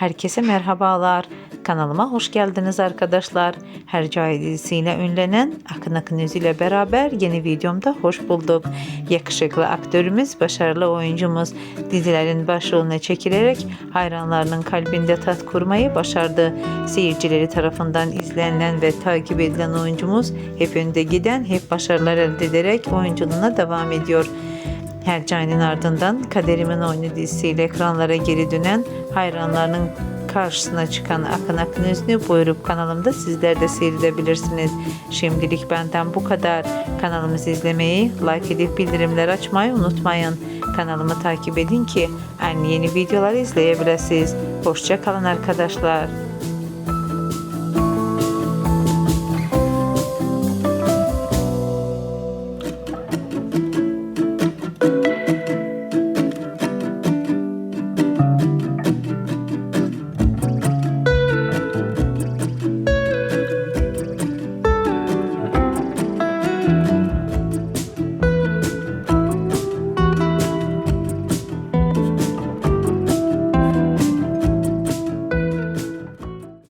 Herkese merhabalar. Kanalıma hoş geldiniz arkadaşlar. Hercai dizisiyle ünlenen Akın Akın ile beraber yeni videomda hoş bulduk. Yakışıklı aktörümüz, başarılı oyuncumuz dizilerin başrolüne çekilerek hayranlarının kalbinde tat kurmayı başardı. Seyircileri tarafından izlenen ve takip edilen oyuncumuz hep önde giden, hep başarılar elde ederek oyunculuğuna devam ediyor. Hercai'nin ardından Kaderimin Oyunu dizisiyle ekranlara geri dönen hayranlarının karşısına çıkan Akın Akın Özlü buyurup kanalımda sizler de seyredebilirsiniz. Şimdilik benden bu kadar. Kanalımızı izlemeyi, like edip bildirimler açmayı unutmayın. Kanalımı takip edin ki en yeni videoları izleyebilirsiniz. Hoşça kalın arkadaşlar.